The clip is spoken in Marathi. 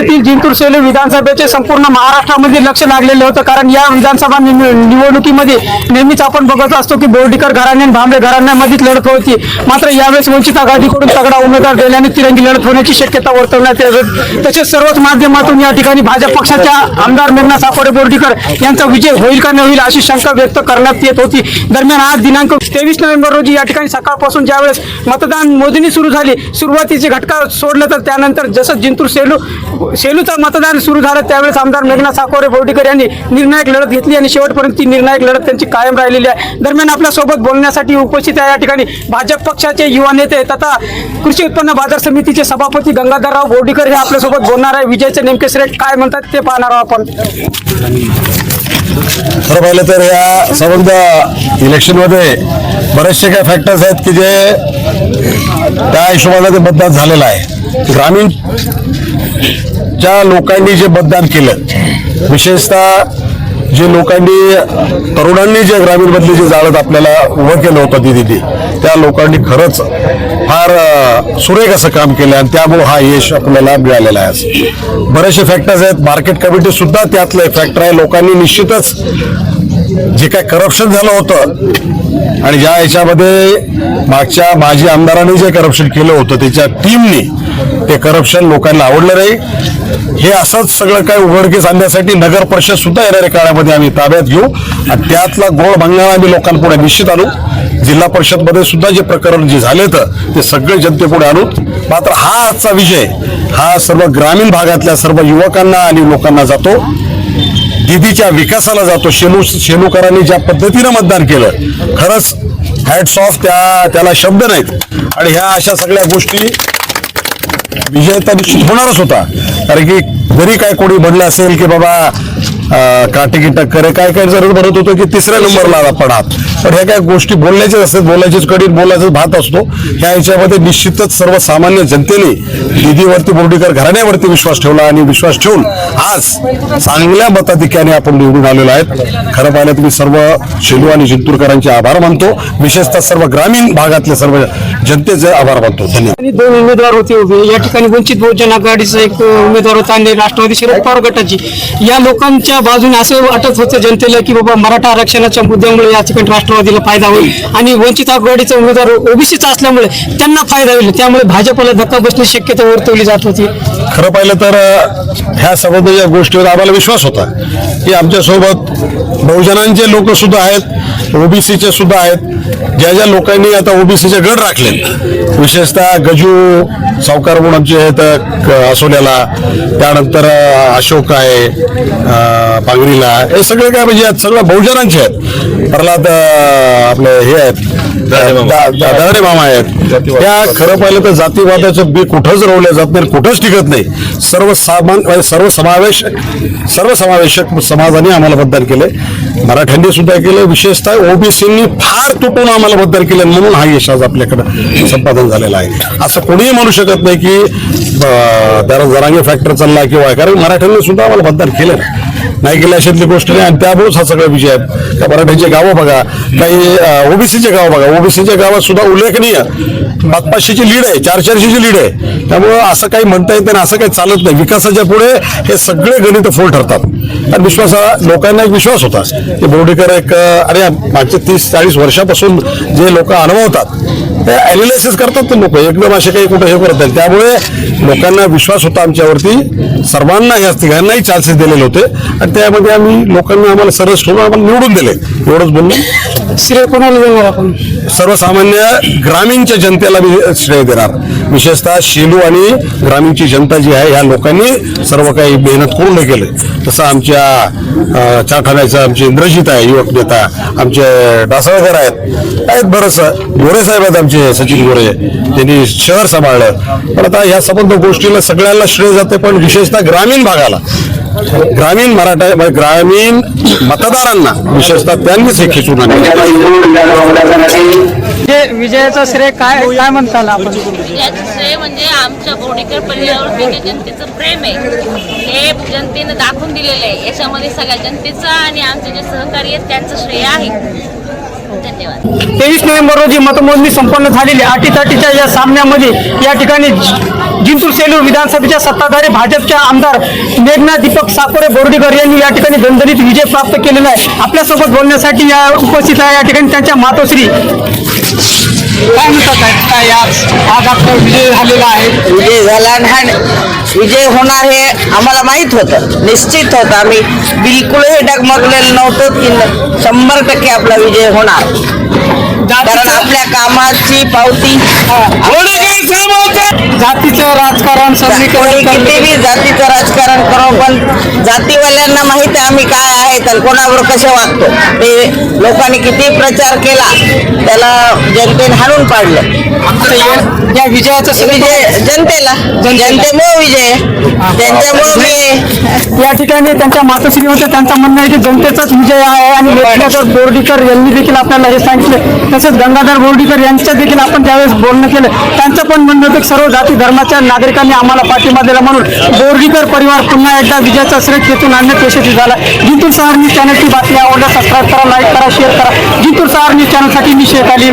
येथील जिंतूर सेलू विधानसभेचे संपूर्ण महाराष्ट्रामध्ये लक्ष लागलेलं होतं. कारण या विधानसभा निव- निवडणुकीमध्ये नेहमीच आपण बघत असतो की बोर्डीकर घराणे आणि भांबे घराण्यामध्येच लढत होती. मात्र यावेळेस वंचित आघाडीकडून तगडा उमेदवार दिल्याने तिरंगी लढत होण्याची शक्यता वर्तवण्यात येत तसेच सर्वच माध्यमातून या ठिकाणी भाजप पक्षाच्या आमदार मेघना साकोडे बोर्डीकर यांचा विजय होईल का नाही होईल अशी शंका व्यक्त करण्यात येत होती. दरम्यान आज दिनांक तेवीस नोव्हेंबर रोजी या ठिकाणी सकाळपासून ज्यावेळेस मतदान मोजणी सुरू झाली सुरुवातीचे घटका सोडलं तर त्यानंतर जसं जिंतूर सेलू सेलूचं मतदान सुरू झालं. त्यावेळेस आमदार मेघना साकोरे बोर्डीकर यांनी निर्णायक लढत घेतली आणि शेवटपर्यंत ती निर्णायक लढत त्यांची कायम राहिलेली आहे. दरम्यान आपल्यासोबत बोलण्यासाठी उपस्थित आहे. या ठिकाणी भाजप पक्षाचे युवा नेते तथा कृषी उत्पन्न बाजार समितीचे सभापती गंगाधरराव बोर्डीकर हे आपल्यासोबत बोलणार आहे. विजयचे नेमके श्रेष्ठ काय म्हणतात ते पाहणार आहोत आपण. खरं पाहिलं तर या संबंध इलेक्शनमध्ये बरेचसे काही फॅक्टर्स आहेत की जे त्या हिशोबाने ते मतदान झालेलं आहे. ग्रामीण ज्या लोकांनी जे मतदान केलं विशेषतः जे लोकांनी तरुणांनी जे ग्रामीणमधली जे जाळत आपल्याला उभं केलं होतं दिदी त्या लोकांनी खरंच फार सुरेख असं काम केलं आणि त्यामुळे हा यश आपल्याला मिळालेला आहे असं. बरेचसे फॅक्टर्स आहेत मार्केट कमिटी सुद्धा त्यातलं एक फॅक्टर आहे लोकांनी निश्चितच जे काय करप्शन झालं होतं आणि ज्या याच्यामध्ये मागच्या माजी आमदारांनी जे करप्शन केलं होतं त्याच्या टीमनी ते करप्शन लोकांना आवडलं नाही. हे असंच सगळं काय उघडकीस आणण्यासाठी नगर परिषद सुद्धा येणाऱ्या काळामध्ये आम्ही ताब्यात घेऊ. आणि त्यातला गोळ भंगाळ आम्ही लोकांपुढे निश्चित आणू. जिल्हा परिषदमध्ये सुद्धा जे प्रकरण जे झाले तर ते सगळे जनतेपुढे आणू. मात्र हा आजचा विजय हा सर्व ग्रामीण भागातल्या सर्व युवकांना आणि लोकांना जातो. निधीच्या विकासाला जातो. शेनू शेनूकरांनी ज्या पद्धतीनं मतदान केलं खरंच हॅट्स ऑफ त्या त्याला शब्द नाहीत. आणि ह्या अशा सगळ्या गोष्टी विजय तर निश्चित होणारच होता. कारण की जरी काय कोणी म्हणलं असेल की बाबा काटे टक्कर आहे काय काय जर म्हणत होतो की तिसऱ्या नंबरला आपण आहात पण ह्या काय गोष्टी बोलण्याच्याच असतात बोलायचीच कडीत बोलायचाच भात असतो. ह्या याच्यामध्ये निश्चितच सर्वसामान्य जनतेने निधीवरती बोर्डीकर घराण्यावरती विश्वास ठेवला आणि विश्वास ठेवून आज चांगल्या मताधिक्याने आपण निवडून आलेलो आहेत. खरं पाहिलं तुम्ही सर्व शेलू आणि जिंतूरकरांचे आभार मानतो. विशेषतः सर्व ग्रामीण भागातले सर्व जनतेचे आभार मानतो. धन्यवाद. दोन उमेदवार होते उभे. या ठिकाणी वंचित बहुजन आघाडीचा एक उमेदवार होता आणि राष्ट्रवादी शरद पवार गटाची. या लोकांच्या बाजूने असं वाटत होतं जनतेला की बाबा मराठा आरक्षणाच्या मुद्द्यामुळे या ठिकाणी राष्ट्रवादीला फायदा होईल. आणि वंचित आघाडीचा उमेदवार ओबीसीचा असल्यामुळे त्यांना फायदा होईल. त्यामुळे भाजपला धक्का बसण्याची शक्यता वर्तवली जात होती. खरं पाहिलं तर ह्या ह्या या गोष्टीवर आम्हाला विश्वास होता की आमच्यासोबत बहुजनांचे लोक सुद्धा आहेत ओबीसीचे सुद्धा आहेत. ज्या ज्या लोकांनी आता ओबीसीचे गट राखले विशेषतः गजू सावकार म्हणून आमचे आहेत असोल्याला त्यानंतर अशोक आहे पांगरीला हे सगळे काय म्हणजे आहेत, सगळं बहुजनांचे आहेत. प्रल्हाद आपले हे आहेत. दा- दा- दादरे मामा. आहेत. त्या खरं पाहिलं तर जातीवादाचं बी कुठंच रोवलं जात नाही कुठंच टिकत नाही. सर्व सामान म्हणजे सर्व समावेश सर्व समावेशक समाजाने आम्हाला मतदान केलंय. मराठ्यांनी सुद्धा केलं विशेषतः ओबीसींनी फार तुटून आम्हाला मतदान केलं म्हणून हा यश आज आपल्याकडं संपादन झालेला आहे. असं कोणीही म्हणू शकत नाही की जरांगे फॅक्टर चालला किंवा कारण मराठ्यांनी सुद्धा आम्हाला मतदान केलं नाही केलं अशातली गोष्ट नाही आणि त्यामुळेच हा सगळा विजय आहे. त्या मराठ्यांचे गावं बघा काही ओबीसीचे गावं बघा. ओबीसीच्या गावात सुद्धा उल्लेखनीय. पाच पाचशेची लीड आहे चार चारशेची लीड आहे. त्यामुळं असं काही म्हणता येत नाही असं काही चालत नाही. विकासाच्या पुढे हे सगळे गणित फोल ठरतात. आणि विश्वास लोकांना एक विश्वास होता. की बोर्डीकर एक अरे मागच्या तीस चाळीस वर्षापासून जे लोक अनुभवतात ते अॅनालिसिस करतात ते लोक. एकदम असे काही कुठं हे करत त्यामुळे लोकांना विश्वास होता आमच्यावरती. सर्वांना या तिघांनाही चान्सेस दिलेले होते. आणि त्यामध्ये आम्ही लोकांना आम्हाला सरस ठेवून आम्हाला निवडून दिले. एवढंच बोललो श्रेय कोणाला देणार आपण? सर्वसामान्य ग्रामीणच्या जनतेला मी श्रेय देणार. विशेषतः शेलू आणि ग्रामीणची जनता जी आहे ह्या लोकांनी सर्व काही मेहनत करून हे केलं. तसं आमच्या चाठाण्याचं आमचे इंद्रजित आहे युवक नेता. आमचे डासळकर आहेत. आहेत बरंचसं. गोरे साहेब आहेत आमचे. सचिन गोरे. त्यांनी शहर सांभाळलं. पण आता ह्या संबंध गोष्टीला सगळ्यांना श्रेय जाते पण विशेषतः ग्रामीण भागाला. ग्रामीण मराठा म्हणजे ग्रामीण मतदारांना विशेषतः त्यांनीच हे खिचून आणलं. जे विजयाचा श्रेय काय काय म्हणता आलं आपण? याचं श्रेय म्हणजे आमच्या बोर्डीकर परिवारावर जे जनतेचं प्रेम आहे. हे जनतेनं दाखवून दिलेलं आहे. याच्यामध्ये सगळ्या जनतेचं आणि आमचे जे सहकारी आहेत त्यांचं श्रेय आहे. धन्यवाद. तेवीस नोव्हेंबर रोजी मतमोजणी संपन्न झालेली अटीतटीच्या या सामन्यामध्ये या ठिकाणी जिंतूर सेलूर विधानसभेच्या सत्ताधारी भाजपच्या आमदार मेघना दीपक साकोरे बोर्डीकर यांनी या ठिकाणी दणदणीत विजय प्राप्त केलेला आहे. आपल्यासोबत बोलण्यासाठी या उपस्थित आहे या ठिकाणी त्यांच्या मातोश्री. काय म्हणतात? काय? आज आज आपला विजय झालेला आहे? विजय झाला आणि विजय होणार हे आम्हाला माहीत होतं. निश्चित होतं. आम्ही बिलकुलही डगमगलेलं नव्हतं. की शंभर टक्के आपला विजय होणार. कारण आपल्या कामाची पावती जातीचं राजकारण कोणी कितीही जातीचं राजकारण करो पण जातीवाल्यांना माहीत आहे आम्ही काय आहेत आणि कोणाबरोबर कसे वागतो? ते लोकांनी किती प्रचार केला त्याला जनतेने हाणून पाडलं. या विजयाचं विजय जनतेला. जनतेमुळे विजय त्यांच्यामुळे मी या ठिकाणी त्यांच्या मातोश्री होत्या त्यांचं म्हणणं आहे की जनतेचाच विजय आहे आणि लोकनाथ बोर्डीकर यांनी देखील आपल्याला हे सांगितले. तसेच गंगाधर बोर्डीकर यांचं देखील आपण त्यावेळेस बोलणं केलं. त्यांचं पण म्हणणं होतं की सर्व जाती धर्माच्या नागरिकांनी आम्हाला पाठिंबा दिला म्हणून बोर्डीकर परिवार पुन्हा एकदा विजयाचा श्रेय खेचून आणण्यात यशस्वी झाला. जिंतूर सहार न्यूज चॅनलची बातमी आवडल्या सबस्क्राईब करा लाईक करा शेअर करा. जिंतूर सहार न्यूज चॅनलसाठी मी शेख अली